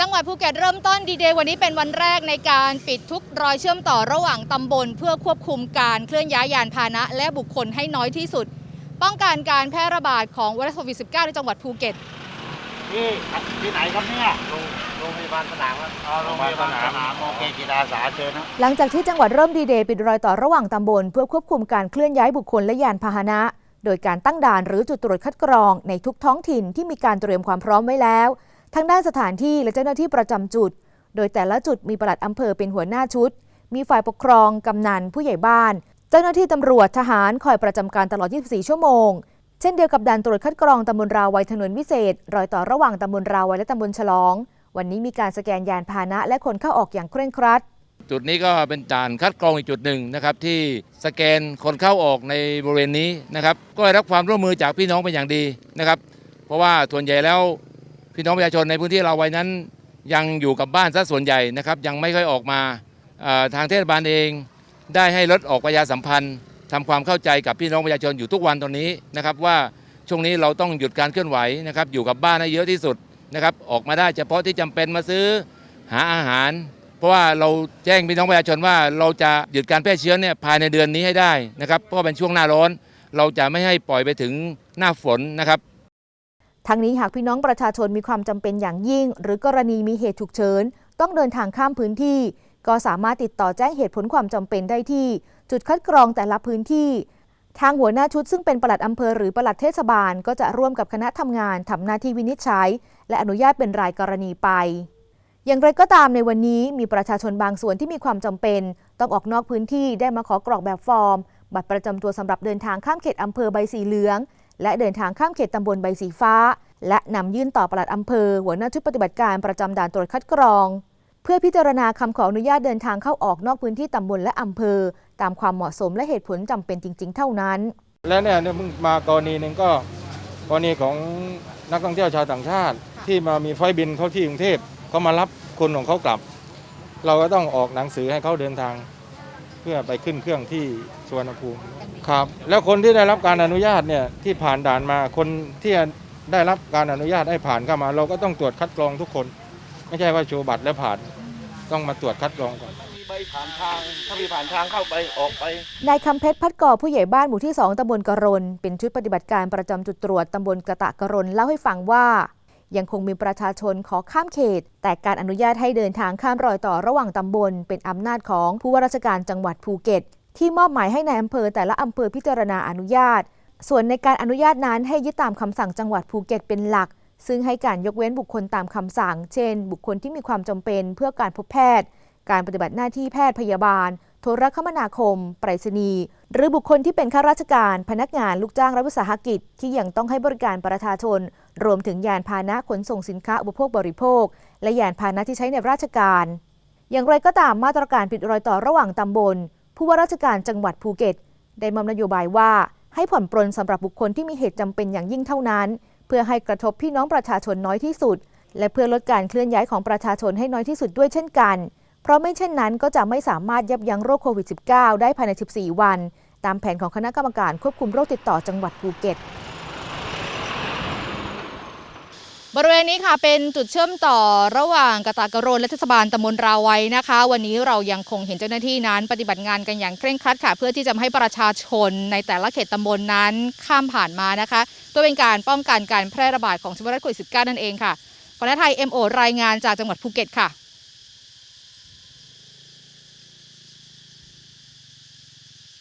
จังหวัดภูเก็ตเริ่มต้นดีเดย์วันนี้เป็นวันแรกในการปิดทุกรอยเชื่อมต่อระหว่างตำบล เพื่อควบคุมการเคลื่อนย้ายยานพาหนะ และบุคคลให้น้อยที่สุด ป้องกันการแพร่ระบาดของไวรัสโควิด -19 ในจังหวัดภูเก็ตที่ที่ไหนครับเนี่ยโรงโรงพยาบาลสนามครับอ๋อโรงพยาบาลสนามโอเคจิตอาสาเชิญนะหลังจากที่จังหวัดเริ่มดีเดย์ปิดรอยต่อระหว่างตำบล เพื่อควบคุมการเคลื่อนย้ายบุคคลและยานพาหนะ โดยการตั้งด่านหรือจุดตรวจคัดกรองในทุกท้องถิ่นที่มีการเตรียมความพร้อมไว้แล้ว ทั้งด้านสถานที่และเจ้าหน้าที่ประจำจุด โดยแต่ละจุดมีปลัดอำเภอเป็นหัวหน้าชุด มีฝ่ายปกครองกำนันผู้ใหญ่บ้าน เจ้าหน้าที่ตำรวจทหารคอยประจำการตลอด 24 ชั่วโมง เช่นเดียวกับด่านตรวจคัดกรองตำบลราวัยถนนวิเศษ รอยต่อระหว่างตำบลราวัยและตำบลฉลอง วันนี้มีการสแกนยานพาหนะ และคนเข้าออกอย่างเคร่งครัดจุดนี้ก็เป็นด่านคัดกรองอีกจุดหนึ่งนะครับที่สแกนคนเข้าออกในบริเวณนี้นะครับก็ได้รับความร่วมมือจากพี่น้องเป็นอย่างดีนะครับ เพราะว่าส่วนใหญ่แล้ว พี่น้องประชาชนในพื้นที่เราไว้นั้น ยังอยู่กับบ้านซะส่วนใหญ่นะครับยังไม่ค่อยออกมาทางเทศบาลเองได้ให้รถออกประชาสัมพันธ์ทำความเข้าใจกับพี่น้องประชาชนอยู่ทุกวันตอนนี้นะครับว่าช่วงนี้เราต้องหยุดการเคลื่อนไหวนะครับอยู่กับบ้านให้เยอะที่สุดนะครับออกมาได้เฉพาะที่จำเป็นมาซื้อหาอาหาร เพราะว่าเราแจ้งพี่น้องประชาชนว่าเราจะหยุดการแพร่เชื้อเนี่ยภายในเดือนนี้ให้ได้นะครับเพราะเป็นช่วงหน้าร้อน เราจะไม่ให้ปล่อยไปถึงหน้าฝนนะครับ ทั้งนี้หากพี่น้องประชาชนมีความจำเป็นอย่างยิ่ง หรือกรณีมีเหตุฉุกเฉิน ต้องเดินทางข้ามพื้นที่ ก็สามารถติดต่อแจ้งเหตุผลความจำเป็นได้ที่ จุดคัดกรองแต่ละพื้นที่ ทางหัวหน้าชุดซึ่งเป็นปลัดอำเภอหรือปลัดเทศบาล ก็จะร่วมกับคณะทำงานทำหน้าที่วินิจฉัย และอนุญาตเป็นรายกรณีไป อย่างไรก็ตามในวันนี้มีประชาชนบางส่วนที่มีความจำเป็น ต้องออกนอกพื้นที่ได้มาขอกรอกแบบฟอร์ม บัตรประจำตัวสำหรับเดินทางข้ามเขตอำเภอใบสีเหลือง และเดินทางข้ามเขตตำบลใบสีฟ้า และนำยื่นต่อปลัดอำเภอ หัวหน้าชุดปฏิบัติการประจำด่านตรวจคัดกรอง เพื่อพิจารณาคำขออนุญาตเดินทางเข้าออกนอกพื้นที่ตำบลและอำเภอ ตามความเหมาะสมและเหตุผลจำเป็นจริง ๆ เท่านั้น และเนี่ยเนี่ยเพิ่งมากรณีหนึ่งก็กรณีของนักท่องเที่ยวชาวต่างชาติ ที่มามีไฟล์บินเข้าที่กรุงเทพเขามารับคนของเขากลับ เราก็ต้องออกหนังสือให้เขาเดินทาง พื่อไปขึ้นเครื่องที่สวนภูมิครับ แล้วคนที่ได้รับการอนุญาตเนี่ยที่ผ่านด่านมาคนที่ได้รับการอนุญาตให้ผ่านเข้ามา เราก็ต้องตรวจคัดกรองทุกคน ไม่ใช่ว่าโชว์บัตรแล้วผ่านต้องมาตรวจคัดกรองก่อนมีใบผ่านทางถ้ามีผ่านทางเข้าไปออกไป นายคำเพชรพัดก่อผู้ใหญ่บ้านหมู่ที่ 2ตำบลกระรนเป็นชุดปฏิบัติการประจำจุดตรวจตำบลกระตะกระรนเล่าให้ฟังว่า ยังคงมีประชาชนขอข้ามเขต แต่การอนุญาตให้เดินทางข้ามรอยต่อระหว่างตำบล เป็นอำนาจของผู้ว่าราชการจังหวัดภูเก็ต ที่มอบหมายให้ในายอำเภอแต่ละอำเภอพิจารณาอนุญาต ส่วนในการอนุญาตนั้นให้ยึดตามคำสั่งจังหวัดภูเก็ตเป็นหลัก ซึ่งให้การยกเว้นบุคคลตามคำสั่ง เช่น บุคคลที่มีความจำเป็นเพื่อการพบแพทย์ การปฏิบัติหน้าที่แพทย์พยาบาล โทรคมนาคม ไปรษณีย์ หรือบุคคลที่เป็นข้าราชการ พนักงาน ลูกจ้างรัฐวิสาหกิจ ที่ยังต้องให้บริการประชาชน รวมถึงยานพาหนะขนส่งสินค้าอุปโภคบริโภค และยานพาหนะที่ใช้ในราชการ อย่างไรก็ตามมาตรการปิดรอยต่อระหว่างตำบล ผู้ว่าราชการจังหวัดภูเก็ต ได้มอบนโยบายว่า ให้ผ่อนปรนสำหรับบุคคลที่มีเหตุจำเป็นอย่างยิ่งเท่านั้น เพื่อให้กระทบพี่น้องประชาชนน้อยที่สุด และเพื่อลดการเคลื่อนย้ายของประชาชนให้น้อยที่สุดด้วยเช่นกัน เพราะไม่เช่นนั้นก็จะไม่สามารถยับยั้งโรคโควิด -19 ได้ภายใน 14 วัน ตามแผนของคณะกรรมการควบคุมโรคติดต่อจังหวัดภูเก็ต บริเวณนี้ค่ะเป็นจุดเชื่อมต่อระหว่างกระตากรนและเทศบาลตำบลราวัยนะคะ วันนี้เรายังคงเห็นเจ้าหน้าที่นั้น ปฏิบัติงานกันอย่างเคร่งครัดค่ะ เพื่อที่จะให้ประชาชนในแต่ละเขตตำบลนั้นข้ามผ่านมานะคะเพื่อเป็นการป้องกันการแพร่ระบาดของเชื้อไวรัสโควิด -19 นั่นเองค่ะขอณไทย MO รายงานจากจังหวัดภูเก็ตค่ะ